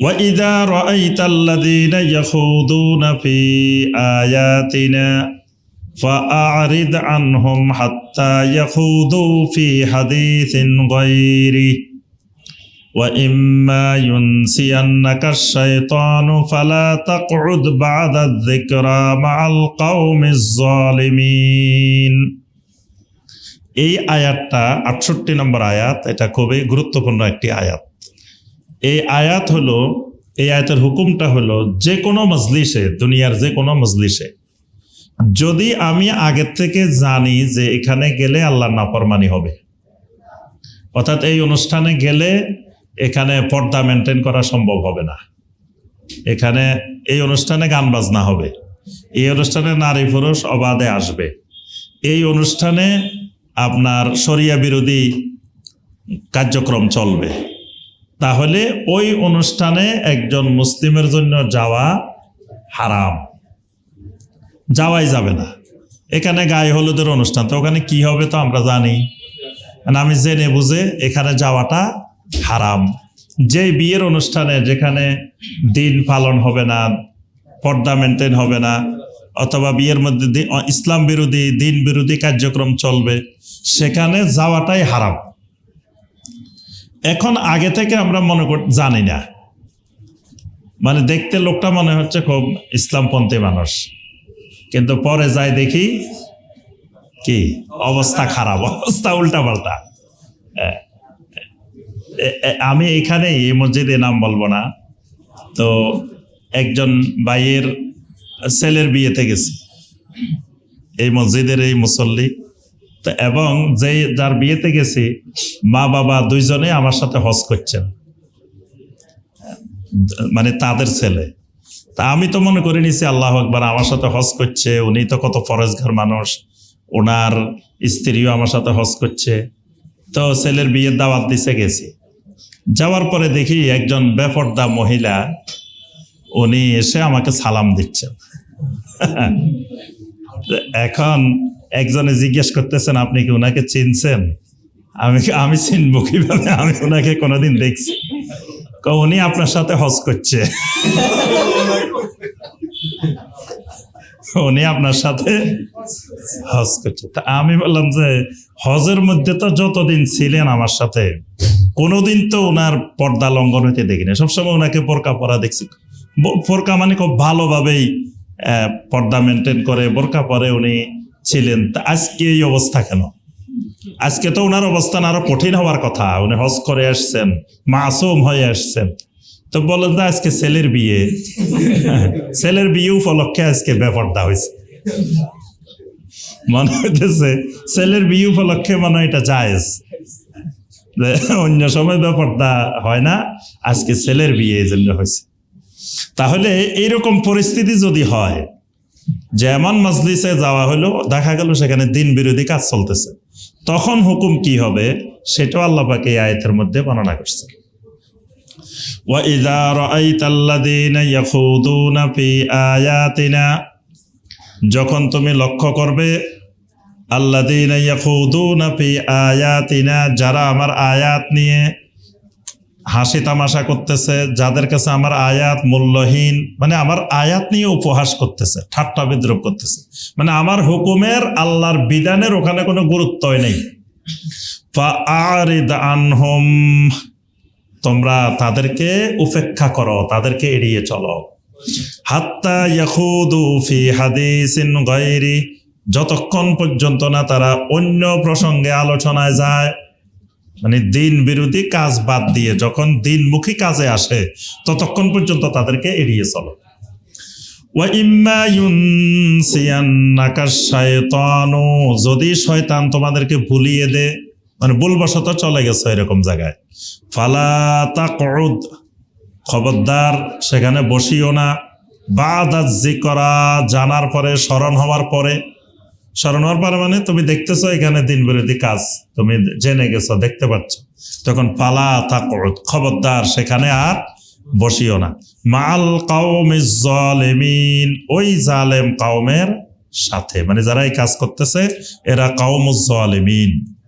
وإذا رأيت الذين يخوضون في آياتنا فأعرض عنهم حتى يخوضوا في حديث غيره وإما ينسينك الشيطان فلا تقعد بعد الذكرى مع القوم الظالمين এই আয়াতটা আটষট্টি নম্বর আয়াত এটা খুবই গুরুত্বপূর্ণ একটি আয়াত এই আয়াত হলো, এই আয়াতের হুকুমটা হলো যে কোনো মজলিসে, দুনিয়ার যে কোনো মজলিসে, যদি আমি আগের থেকে জানি যে এখানে গেলে আল্লাহর নাফরমানি হবে। অর্থাৎ এই অনুষ্ঠানে গেলে এখানে পর্দা মেনটেন করা সম্ভব হবে না। এখানে এই অনুষ্ঠানে গান বাজনা হবে। এই অনুষ্ঠানে নারী পুরুষ অবাধে আসবে। এই অনুষ্ঠানে আপনার শরিয়া বিরোধী কার্যক্রম চলবে। তাহলে ওই অনুষ্ঠানে একজন মুসলিমের জন্য যাওয়া হারাম। যাওয়াই যাবে না। এখানে গায়ে হলুদের অনুষ্ঠান, তো ওখানে কি হবে তো আমরা জানি। মানে আমি জেনে বুঝে এখানে যাওয়াটা হারাম। যে বিয়ের অনুষ্ঠানে যেখানে দিন পালন হবে না, পর্দা মেনটেন হবে না, অথবা বিয়ের মধ্যে ইসলাম বিরোধী, দিন বিরোধী কার্যক্রম চলবে, সেখানে যাওয়াটাই হারাম। এখন আগে থেকে আমরা মনে কর জানি না। মানে দেখতে লোকটা মনে হচ্ছে খুব ইসলামপন্থী মানুষ। কিন্তু পরে যাই দেখি কি? অবস্থা খারাপ, অবস্থা উল্টা পাল্টা আমি এখানে এই মসজিদে নাম বলব না। তো একজন ভাইয়ের ছেলের বিয়েতে গেছি। এই মসজিদের এই মুসল্লি এবং যে যার বিয়েতে গেছি, মা বাবা দুইজনে আমার সাথে হজ করছেন। মানে তাদের ছেলে। তা আমি তো মনে করে নিছি, আল্লাহ একবার আমার সাথে হজ করছে, উনি তো কত ফরেজগার মানুষ ওনার স্ত্রীও আমার সাথে হজ করছে। তো ছেলের বিয়ের দাওয়াত দিছে গেছি। যাওয়ার পরে দেখি একজন বেপর্দা মহিলা, উনি এসে আমাকে সালাম দিচ্ছেন। এখন একজনে জিজ্ঞেস করতেছেন, আপনি কি ওনাকে চিনছেন? আমি আমি চিনবো কীভাবে? আমি ওনাকে কোনোদিন দেখছি। উনি আপনার সাথে হজ করছে। উনি আপনার সাথে হজ করছে। তা আমি বললাম যে, হজের মধ্যে তো যতদিন ছিলেন আমার সাথে, কোনোদিন তো ওনার পর্দা লঙ্ঘন হইতে দেখিনি। সবসময় ওনাকে বোরকা পরা দেখছি। বোরকা মানে খুব ভালোভাবেই পর্দা মেনটেন করে। বোরকা পরে উনি ছিলেন। তা আজকে এই অবস্থা কেন? আজকে তো ওনার অবস্থান আরও কঠিন হওয়ার কথা। উনি হজ করে আসছেন, মাসুম হয়ে আসছেন। তো বলেন যে আজকে ছেলের বিয়ে। ছেলের বিয়ে উপলক্ষে আজকে ব্যাপারটা হয়েছে। মনে হইতেছে, ছেলের বিয়ে উপলক্ষে মনে এটা জায়েজ। অন্য সময় ব্যাপারটা হয় না, আজকে ছেলের বিয়ে এই জন্য হয়েছে। তাহলে এইরকম পরিস্থিতি যদি হয় যেমন মজলিসে যাওয়া হলো দেখা গেল সেখানে দিন বিরোধী কাজ চলতেছে তখন হুকুম কি হবে সেটাও আল্লাহ পাকে এই আয়াতের মধ্যে বর্ণনা করছে وَإِذَا رَأَيْتَ الَّذِينَ يَخُوضُونَ فِي آيَاتِنَا যখন তুমি লক্ষ্য করবে আল্লাযীনা ইয়াখুদুনা ফি আয়াতিনা যারা আমার আয়াত নিয়ে হাসি তামাশা করতেছে, যাদের কাছে আমার আয়াত মূল্যহীন মানে আমার আয়াত নিয়ে উপহাস করতেছে, ঠাট্টা বিদ্রুপ করতেছে। মানে আমার হুকুমের আল্লাহর বিধানের ওখানে কোনো গুরুত্বই নেই। আনহুম, তোমরা তাদেরকে উপেক্ষা করো, তাদেরকে এড়িয়ে চলো। হাত্তা হাদিসিন যতক্ষণ পর্যন্ত না তারা অন্য প্রসঙ্গে আলোচনায় যায় মানে দিন বিরোধী কাজ বাদ দিয়ে যখন দিনমুখী কাজে আসে, ততক্ষণ পর্যন্ত তাদেরকে এড়িয়ে চলো। যদি শয়তান তোমাদেরকে ভুলিয়ে দে মানে ভুলবশত চলে গেছে এরকম জায়গায়। ফালা তাকউদ, খবরদার, সেখানে বসিও না। বাদা করা জানার পরে, স্মরণ হওয়ার পরে হওয়ার পরে মানে তুমি দেখতেছো এখানে দিন বিরোধী কাজ। তুমি জেনে গেছো, দেখতে পাচ্ছ। তখন পালা থাক খবরদার, সেখানে আর বসিও না। মাল কাউমিজ জালিমিন, ওই জালেম কাউমের সাথে। মানে যারা এই কাজ করতেছে, এরা কাউমুজ জালিমিন।